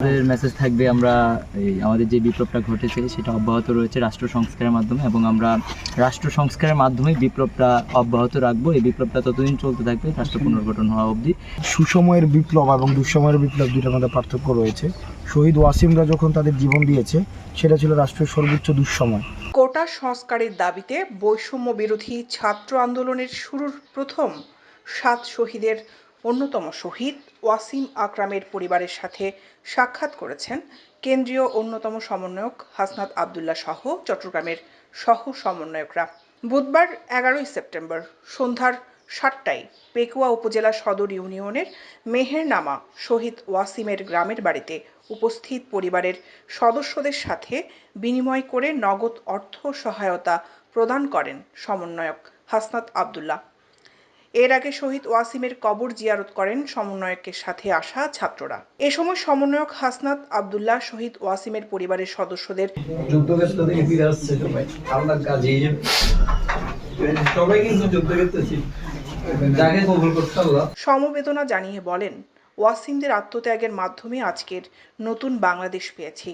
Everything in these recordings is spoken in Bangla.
আমাদের মেসেজ থাকবে আমরা এই আমাদের যে বিপ্লবটা ঘটেছে সেটা অব্যাহত রয়েছে রাষ্ট্র সংস্কারের মাধ্যমে এবং আমরা রাষ্ট্র সংস্কারের মাধ্যমে বিপ্লবটা অব্যাহত রাখব। এই বিপ্লবটা ততদিন চলতে থাকবে রাষ্ট্র পুনর্গঠন হওয়া অবধি। সুসময়ের বিপ্লব এবং দুঃসময়ের বিপ্লব দুইটার মধ্যে পার্থক্য রয়েছে। শহীদ ওয়াসিমরা যখন তাদের জীবন দিয়েছে সেটা ছিল রাষ্ট্রের সর্বোচ্চ দুঃসময়। কোটা সংস্কারের দাবিতে বৈষম্য বিরোধী ছাত্র আন্দোলনের শুরুর প্রথম সাত শহীদের অন্যতম শহীদ ওয়াসিম আকরামের পরিবারের সাথে সাক্ষাৎ করেছেন কেন্দ্রীয় অন্যতম সমন্বয়ক হাসনাত আবদুল্লাহ সহ চট্টগ্রামের সহ সমন্বয়করা বুধবার এগারোই সেপ্টেম্বর সন্ধ্যার সাতটায় পেকুয়া উপজেলা সদর ইউনিয়নের মেহেরনামা শহীদ ওয়াসিমের গ্রামের বাড়িতে উপস্থিত পরিবারের সদস্যদের সাথে বিনিময় করে নগদ অর্থ সহায়তা প্রদান করেন সমন্বয়ক হাসনাত আবদুল্লাহ। এর আগে শহীদ ওয়াসিমের কবর জিয়ারত করেন সমন্বয়কের সাথে আসা ছাত্ররা। এ সময় সমন্বয়ক হাসনাত আবদুল্লাহ শহীদ ওয়াসিমের পরিবারের সদস্যদের যুদ্ধক্ষেত্র থেকে ফিরে আসছে সবাই। আল্লাহর কাজে সবাই কিন্তু যুদ্ধক্ষেত্রে ছিল। যাকে কবুল করতে সমবেদনা জানিয়ে বলেন ওয়াসিমদের আত্মত্যাগের মাধ্যমে আজকের নতুন বাংলাদেশ পেয়েছি।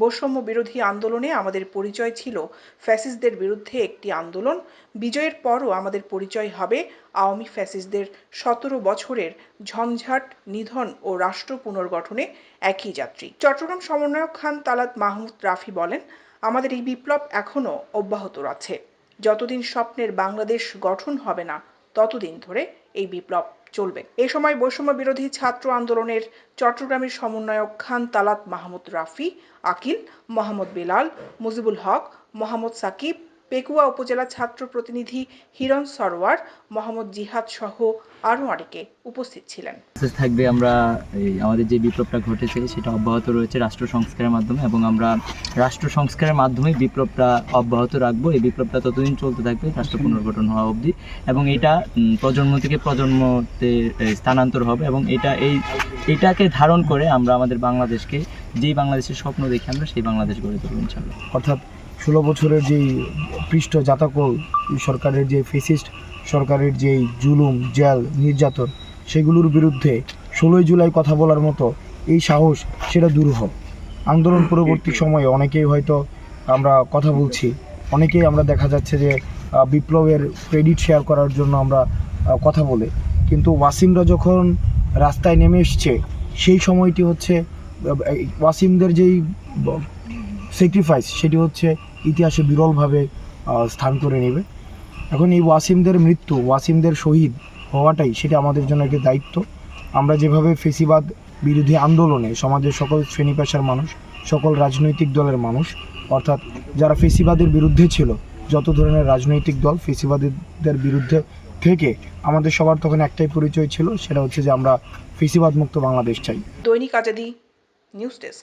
বৈষম্য বিরোধী আন্দোলনে আমাদের পরিচয় ছিল। ফ্যাসিস্টদের বিরুদ্ধে একটি আন্দোলন। বিজয়ের পরও আমাদের পরিচয় হবে আওয়ামী ফ্যাসিস্টদের। সতেরো বছরের ঝঞ্ঝাট, নিধন ও রাষ্ট্র পুনর্গঠনে একই যাত্রী। চট্টগ্রাম সমন্বয়ক খান তালাত মাহমুদ রাফি বলেন, আমাদের এই বিপ্লব এখনও অব্যাহত আছে যতদিন স্বপ্নের বাংলাদেশ গঠন হবে না, ততদিন ধরে এই বিপ্লব চলবে। এ সময় বৈষম্য বিরোধী ছাত্র আন্দোলনের চট্টগ্রামের সমন্বয়ক খান তালাত মাহমুদ রাফি, আকিল, মোহাম্মদ বেলাল, মুজিবুল হক, মোহাম্মদ সাকিব পেকুয়া উপজেলা ছাত্র প্রতিনিধি হিরণ সরওয়ার মোহাম্মদ জিহাদ সহ আরও অনেকে উপস্থিত ছিলেন। থাকবে আমরা এই আমাদের যে বিপ্লবটা ঘটেছে সেটা অব্যাহত রয়েছে রাষ্ট্র সংস্কারের মাধ্যমে এবং আমরা রাষ্ট্র সংস্কারের মাধ্যমে বিপ্লবটা অব্যাহত রাখব। এই বিপ্লবটা ততদিন চলতে থাকবে রাষ্ট্র পুনর্গঠন হওয়া অবধি এবং এটা প্রজন্ম থেকে প্রজন্মতে স্থানান্তর হবে এবং এটা এই এটাকে ধারণ করে আমরা আমাদের বাংলাদেশকে যেই বাংলাদেশের স্বপ্ন দেখি আমরা সেই বাংলাদেশ গড়ে তুলব ইনশাল্লাহ অর্থাৎ ষোলো বছরের যেই পৃষ্ঠ জাতাকল সরকারের যে ফেসিস্ট সরকারের যেই জুলুম জেল নির্যাতন সেগুলোর বিরুদ্ধে ষোলোই জুলাই কথা বলার মতো এই সাহস সেটা দূর হয় আন্দোলন পরবর্তী সময়ে অনেকেই হয়তো আমরা কথা বলছি অনেকেই আমরা দেখা যাচ্ছে যে বিপ্লবের ক্রেডিট শেয়ার করার জন্য আমরা কথা বলে। কিন্তু ওয়াসিমরা যখন রাস্তায় নেমে এসছে সেই সময়টি হচ্ছে ওয়াসিমদের যেই স্যাক্রিফাইস সেটি হচ্ছে ইতিহাসে বিরলভাবে স্থান করে নেবে। এখন এই ওয়াসিমদের মৃত্যু, ওয়াসিমদের শহীদ হওয়াটাই সেটা আমাদের জন্য একটি দায়িত্ব। আমরা যেভাবে ফেসিবাদ বিরোধী আন্দোলনে সমাজের সকল শ্রেণি পেশার মানুষ, সকল রাজনৈতিক দলের মানুষ, অর্থাৎ যারা ফেসিবাদের বিরুদ্ধে ছিল, যত ধরনের রাজনৈতিক দল ফেসিবাদীদের বিরুদ্ধে থেকে আমাদের সবার তখন একটাই পরিচয় ছিল, সেটা হচ্ছে যে আমরা ফেসিবাদ মুক্ত বাংলাদেশ চাই। দৈনিক আজাদি, নিউজ ডেস্ক।